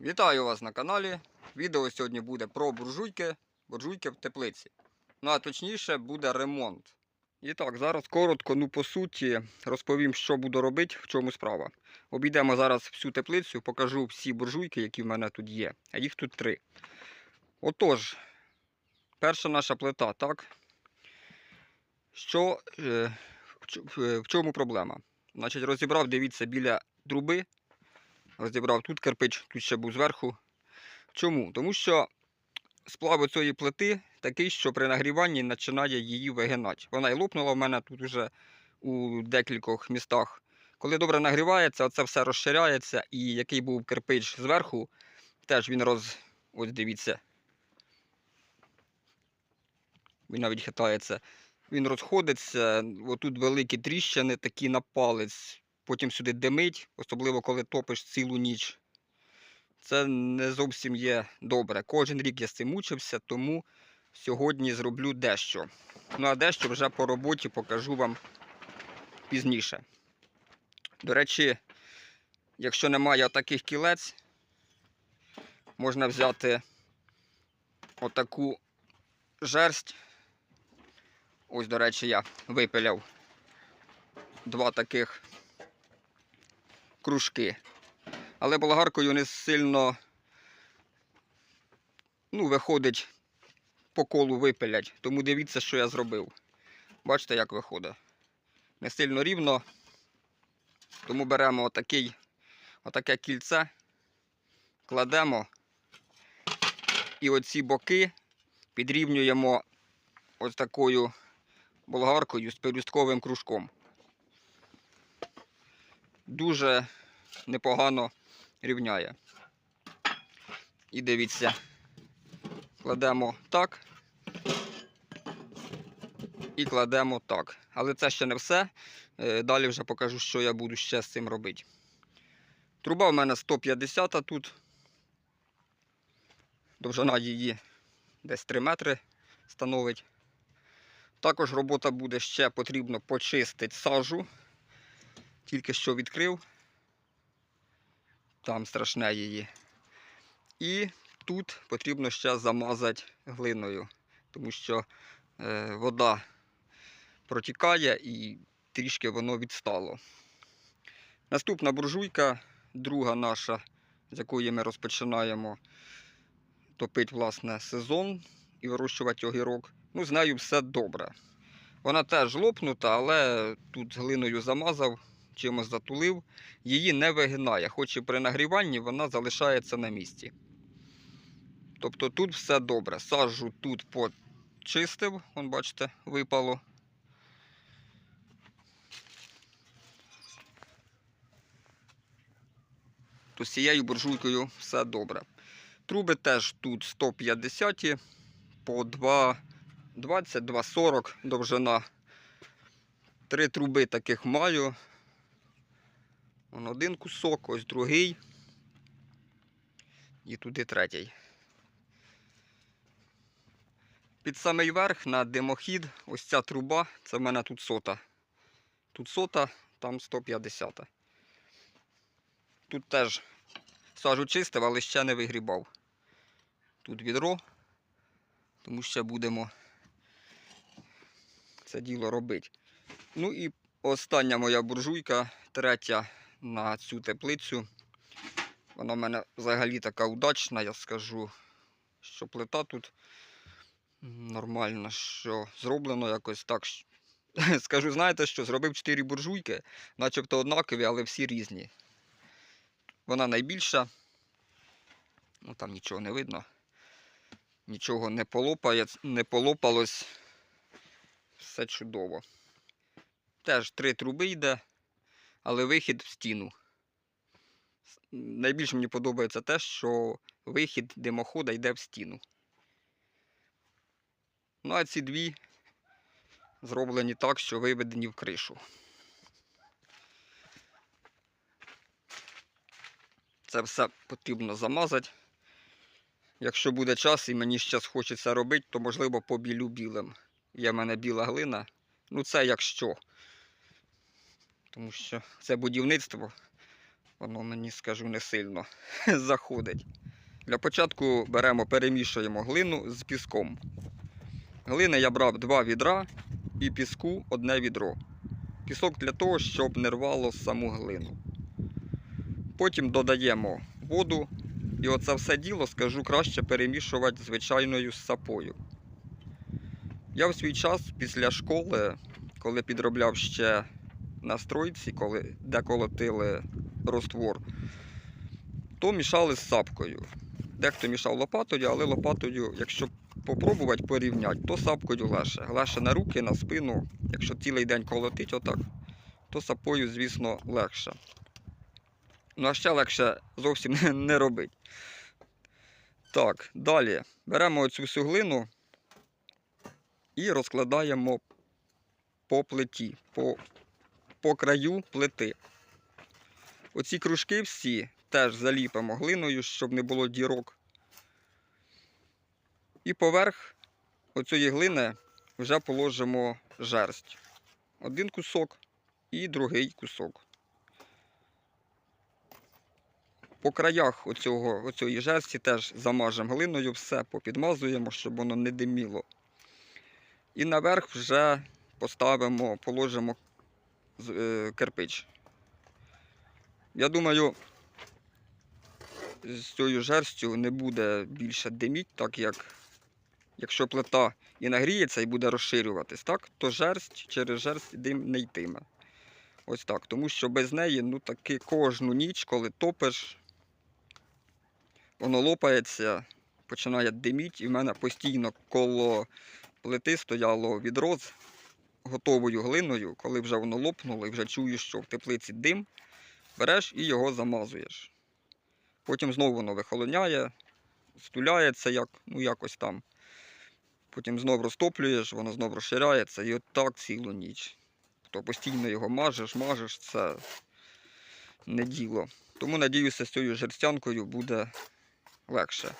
Вітаю вас на каналі. Відео сьогодні буде про буржуйки, буржуйки в теплиці. Ну а точніше буде ремонт. І так, зараз коротко, ну по суті, розповім, що буду робити, в чому справа. Обійдемо зараз всю теплицю, покажу всі буржуйки, які в мене тут є. А їх тут три. Отож, перша наша плита, так. Що, е, в чому проблема? Значить, розібрав, дивіться, біля труби розібрав тут кирпич, тут ще був зверху. Чому? Тому що сплав цієї плити такий, що при нагріванні починає її вигинати. Вона і лопнула в мене тут уже у декількох містах. Коли добре нагрівається, це все розширяється, і який був кирпич зверху, теж він роз. Ось дивіться. Він навіть хитається. Він розходиться, отут великі тріщини, такі на палець потім сюди димить, особливо коли топиш цілу ніч. Це не зовсім є добре. Кожен рік я з цим мучився, тому сьогодні зроблю дещо. Ну а дещо вже по роботі покажу вам пізніше. До речі, якщо немає таких кілець, можна взяти отаку жерсть. Ось, до речі, я випиляв два таких кружки. Але болгаркою не сильно ну, виходить по колу випилять. Тому дивіться, що я зробив. Бачите, як виходить. Не сильно рівно. Тому беремо отакий, отаке кільце, кладемо і оці боки підрівнюємо ось такою болгаркою з пелюстковим кружком дуже непогано рівняє. І дивіться, кладемо так і кладемо так. Але це ще не все. Е, Далі вже покажу, що я буду ще з цим робити. Труба в мене 150 тут. Довжина її десь 3 метри становить. Також робота буде ще потрібно почистити сажу тільки що відкрив. Там страшне її. І тут потрібно ще замазати глиною, тому що е, вода протікає і трішки воно відстало. Наступна буржуйка, друга наша, з якої ми розпочинаємо топити власне сезон і вирощувати огірок. Ну, з нею все добре. Вона теж лопнута, але тут глиною замазав, чимось затулив, її не вигинає, хоч і при нагріванні вона залишається на місці. Тобто тут все добре. Саджу тут почистив, вон бачите, випало. То з цією буржуйкою все добре. Труби теж тут 150 по 2,20, 2,40 довжина. Три труби таких маю. Вон один кусок, ось другий. І туди третій. Під самий верх на димохід, ось ця труба, це в мене тут сота. Тут сота, там 150. Тут теж сажу чистив, але ще не вигрібав. Тут відро, тому ще будемо це діло робити. Ну і остання моя буржуйка, третя на цю теплицю. Вона в мене взагалі така удачна, я скажу, що плита тут нормальна, що зроблено якось так. Скажу, знаєте що, зробив 4 буржуйки, начебто однакові, але всі різні. Вона найбільша. Ну там нічого не видно. Нічого не полопає, не полопалось. Все чудово. Теж три труби йде, але вихід в стіну. Найбільше мені подобається те, що вихід димохода йде в стіну. Ну а ці дві зроблені так, що виведені в кришу. Це все потрібно замазати. Якщо буде час і мені ще хочеться робити, то можливо побілю білим. Є в мене біла глина. Ну це якщо. Тому що це будівництво. воно мені скажу не сильно заходить. Для початку беремо, перемішуємо глину з піском. Глини я брав два відра і піску одне відро. Пісок для того, щоб не рвало саму глину. Потім додаємо воду, і оце все діло, скажу, краще перемішувати звичайною сапою. Я в свій час після школи, коли підробляв ще на стройці, коли де колотили роствор, то мішали з сапкою. Дехто мішав лопатою, але лопатою, якщо попробувати порівняти, то сапкою легше. Легше на руки, на спину. Якщо цілий день колотить отак, то сапою, звісно, легше. Ну а ще легше зовсім не- робить. Так, далі беремо оцю глину і розкладаємо по плиті, по, по краю плити. Оці кружки всі теж заліпимо глиною, щоб не було дірок. І поверх оцієї глини вже положимо жерсть. Один кусок і другий кусок. По краях оцього, оцієї жерсті теж замажемо глиною, все попідмазуємо, щоб воно не диміло. І наверх вже поставимо, положимо кирпич. Я думаю, з цією жерстю не буде більше диміть, так як якщо плита і нагріється і буде розширюватись, так, то жерсть через жерсть дим не йтиме. Ось так. Тому що без неї, ну таки кожну ніч, коли топиш, воно лопається, починає диміть, і в мене постійно коло плити стояло відро з готовою глиною, коли вже воно лопнуло і вже чуєш, що в теплиці дим, береш і його замазуєш. Потім знову воно вихолоняє, стуляється як, ну, якось там. Потім знов розтоплюєш, воно знов розширяється і от так цілу ніч. То постійно його мажеш, мажеш, це не діло. Тому надіюся, з цією жерстянкою буде легше.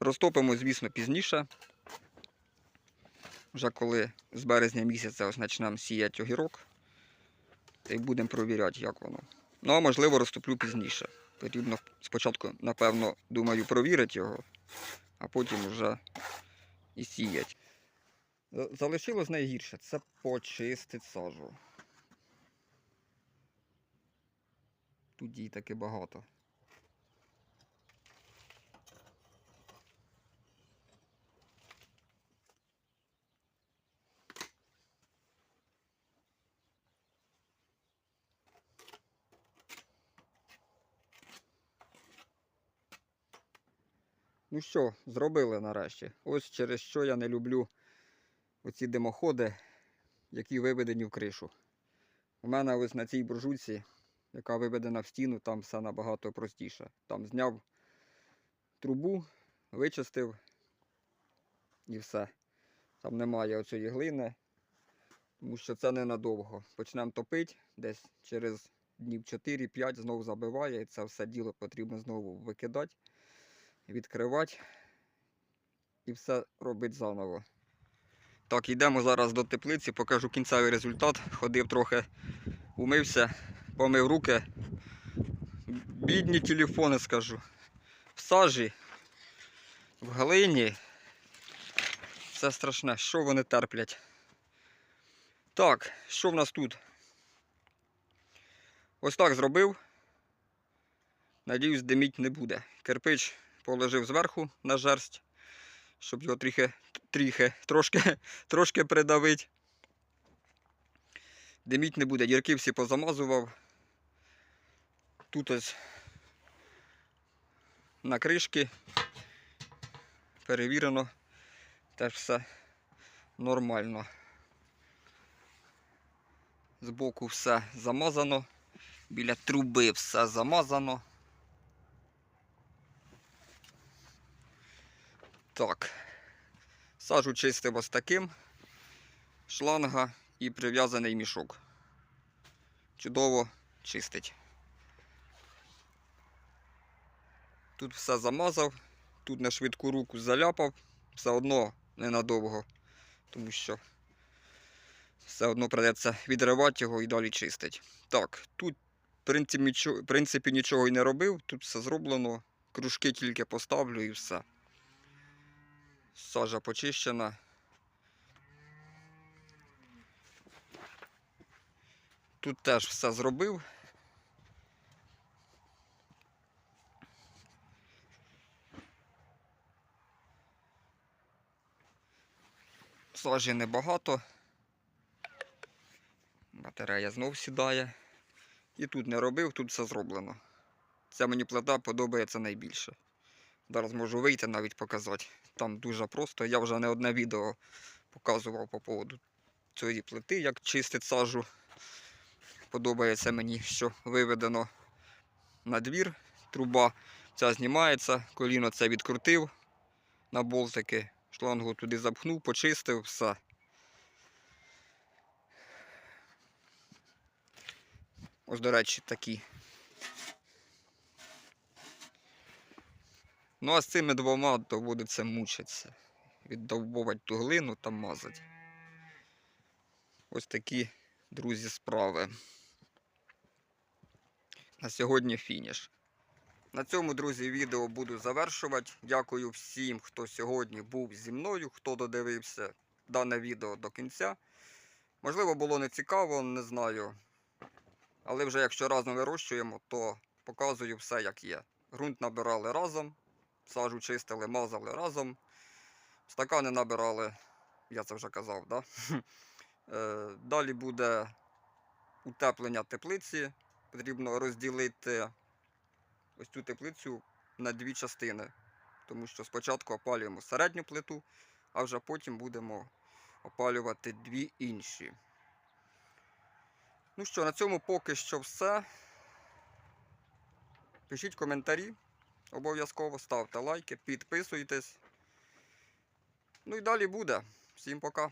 Розтопимо, звісно, пізніше. Вже коли з березня місяця ось почнемо сіяти огірок, та й будемо провіряти, як воно. Ну, а можливо, розтоплю пізніше. Потрібно спочатку, напевно, думаю, провірити його, а потім вже і сіять. Залишилось найгірше це почистити сажу. Тут її таки багато. Ну що, зробили нарешті. Ось через що я не люблю оці димоходи, які виведені в кришу. У мене ось на цій буржуйці, яка виведена в стіну, там все набагато простіше. Там зняв трубу, вичистив і все. Там немає оцієї глини, тому що це ненадовго. Почнемо топити, десь через днів 4-5 знову забиває, і це все діло потрібно знову викидати, відкривати і все робити заново. Так, йдемо зараз до теплиці, покажу кінцевий результат. Ходив трохи, умився, помив руки. Бідні телефони скажу. В сажі, в глині. Це страшне, що вони терплять. Так, що в нас тут? Ось так зробив. Надіюсь, диміть не буде. Кирпич положив зверху на жерсть, щоб його трохи, трохи, трошки, трошки придавить. Диміть не буде. Дірки всі позамазував. Тут ось на кришки. Перевірено. Теж все нормально. Збоку все замазано. Біля труби все замазано. Так. Сажу чистив ось таким. Шланга і прив'язаний мішок. Чудово чистить. Тут все замазав, тут на швидку руку заляпав, все одно ненадовго, тому що все одно придеться відривати його і далі чистить. Так, тут принципі, нічого, в принципі нічого й не робив. Тут все зроблено. Кружки тільки поставлю і все. Сажа почищена. Тут теж все зробив. Сажі небагато. Батарея знов сідає. І тут не робив, тут все зроблено. Ця мені плита подобається найбільше. Зараз можу вийти навіть показати. Там дуже просто. Я вже не одне відео показував по поводу цієї плити, як чистить сажу. Подобається мені, що виведено на двір. Труба ця знімається, коліно це відкрутив на болтики, шлангу туди запхнув, почистив, все. Ось, до речі, такі. Ну, а з цими двома доводиться мучитися. Віддовбувати ту глину та мазати. Ось такі, друзі, справи. На сьогодні фініш. На цьому, друзі, відео буду завершувати. Дякую всім, хто сьогодні був зі мною, хто додивився дане відео до кінця. Можливо, було не цікаво, не знаю. Але вже якщо разом вирощуємо, то показую все як є. Грунт набирали разом, сажу чистили, мазали разом. Стакани набирали, я це вже казав, да? Е, Далі буде утеплення теплиці. Потрібно розділити ось цю теплицю на дві частини. Тому що спочатку опалюємо середню плиту, а вже потім будемо опалювати дві інші. Ну що, на цьому поки що все. Пишіть коментарі, обов'язково ставте лайки, підписуйтесь. Ну і далі буде. Всім пока.